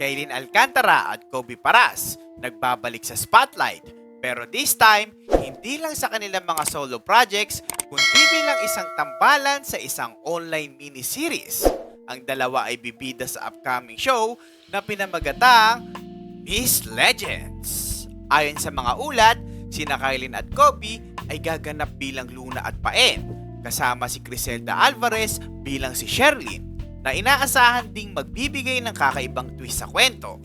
Kaylin Alcantara at Kobe Paras nagbabalik sa spotlight. Pero this time, hindi lang sa kanilang mga solo projects, kundi bilang isang tambalan sa isang online miniseries. Ang dalawa ay bibida sa upcoming show na pinamagatang Miss Legends. Ayon sa mga ulat, sina Kailin at Kobe ay gaganap bilang Luna at Paen, kasama si Criselda Alvarez bilang si Sherlyn, na inaasahan ding magbibigay ng kakaibang twist sa kwento.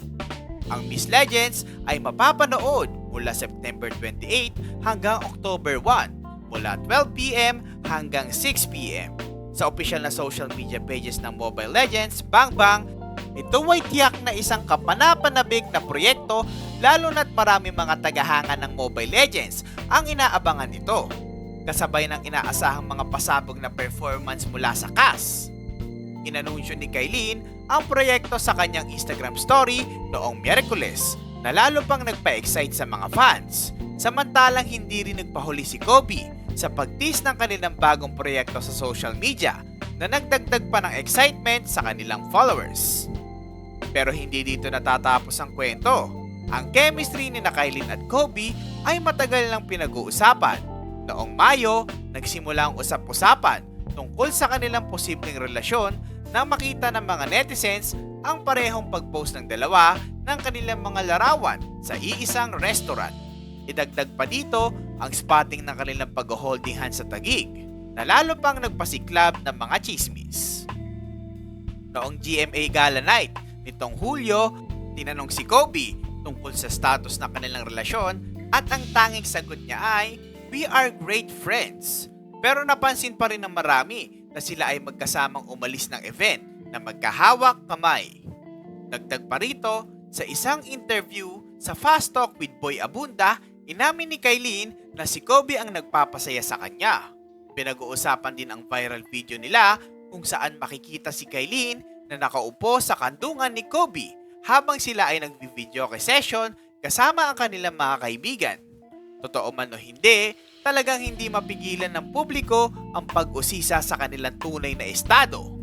Ang Miss Legends ay mapapanood mula September 28 hanggang October 1 mula 12pm hanggang 6pm. Sa opisyal na social media pages ng Mobile Legends, Bang Bang, ito ay tiyak na isang kapanapanabik na proyekto lalo na't marami mga tagahanga ng Mobile Legends ang inaabangan nito. Kasabay ng inaasahang mga pasabog na performance mula sa cast. Inanunsyo ni Kailin ang proyekto sa kanyang Instagram story noong Miyerkules na lalo pang nagpa-excite sa mga fans. Samantalang hindi rin nagpahuli si Kobe sa pagtis ng kanilang bagong proyekto sa social media na nagdagdag pa ng excitement sa kanilang followers. Pero hindi dito natatapos ang kwento. Ang chemistry ni na Kailin at Kobe ay matagal lang pinag-uusapan. Noong Mayo, nagsimula ang usap-usapan tungkol sa kanilang posibleng relasyon nang makita ng mga netizens ang parehong pag-post ng dalawa ng kanilang mga larawan sa iisang restaurant. Idagdag pa dito ang spotting ng kanilang pag-holding hands sa tagig na lalo pang nagpasiklab ng mga chismis. Noong GMA Gala Night nitong Hulyo, tinanong si Kobe tungkol sa status ng kanilang relasyon at ang tanging sagot niya ay, We are great friends. Pero napansin pa rin ng marami na sila ay magkasamang umalis ng event na magkahawak kamay. Dagdag pa rito, sa isang interview sa Fast Talk with Boy Abunda, inamin ni Kailin na si Kobe ang nagpapasaya sa kanya. Pinag-uusapan din ang viral video nila kung saan makikita si Kailin na nakaupo sa kandungan ni Kobe habang sila ay nagbi-video session kasama ang kanilang mga kaibigan. Totoo man o hindi, talagang hindi mapigilan ng publiko ang pag-usisa sa kanilang tunay na estado.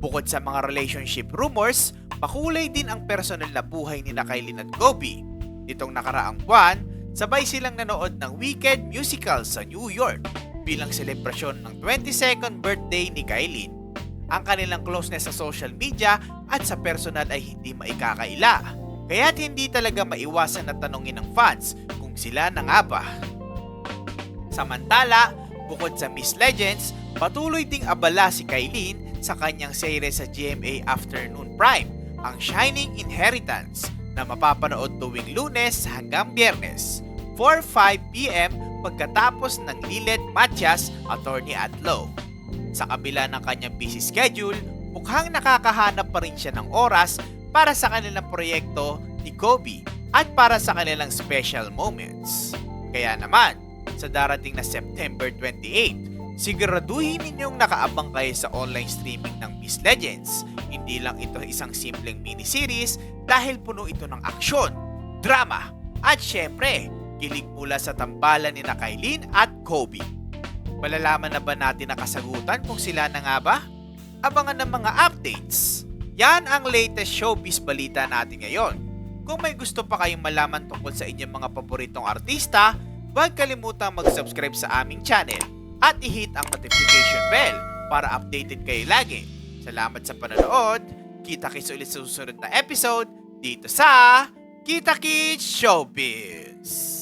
Bukod sa mga relationship rumors, makulay din ang personal na buhay ni Kailin at Kobe. Nitong nakaraang buwan, sabay silang nanood ng Wicked Musical sa New York bilang selebrasyon ng 22nd birthday ni Kailin. Ang kanilang closeness sa social media at sa personal ay hindi maikakaila. Kaya't hindi talaga maiwasan na tanongin ng fans kung sila na nga ba. Samantala, bukod sa Miss Legends, patuloy ding abala si Kailin sa kanyang series sa GMA Afternoon Prime, ang Shining Inheritance, na mapapanood tuwing lunes hanggang biyernes, 4-5pm pagkatapos ng Lilet Matias Attorney at Law. Sa kabila ng kanyang busy schedule, mukhang nakakahanap pa rin siya ng oras para sa kanilang proyekto ni Kobe at para sa kanilang special moments. Kaya naman, sa darating na September 28, siguraduhin ninyong nakaabang kayo sa online streaming ng Miss Legends. Hindi lang ito isang simpleng miniseries dahil puno ito ng aksyon, drama, at syempre, kilig mula sa tambalan ni Kailin at Kobe. Malalaman na ba natin nakasagutan kung sila na nga ba? Abangan ng mga updates. Yan ang latest showbiz balita natin ngayon. Kung may gusto pa kayong malaman tungkol sa inyong mga paboritong artista, huwag kalimutang mag-subscribe sa aming channel at i-hit ang notification bell para updated kayo lagi. Salamat sa panonood. Kita kits ulit sa susunod na episode dito sa Kita Kits Showbiz.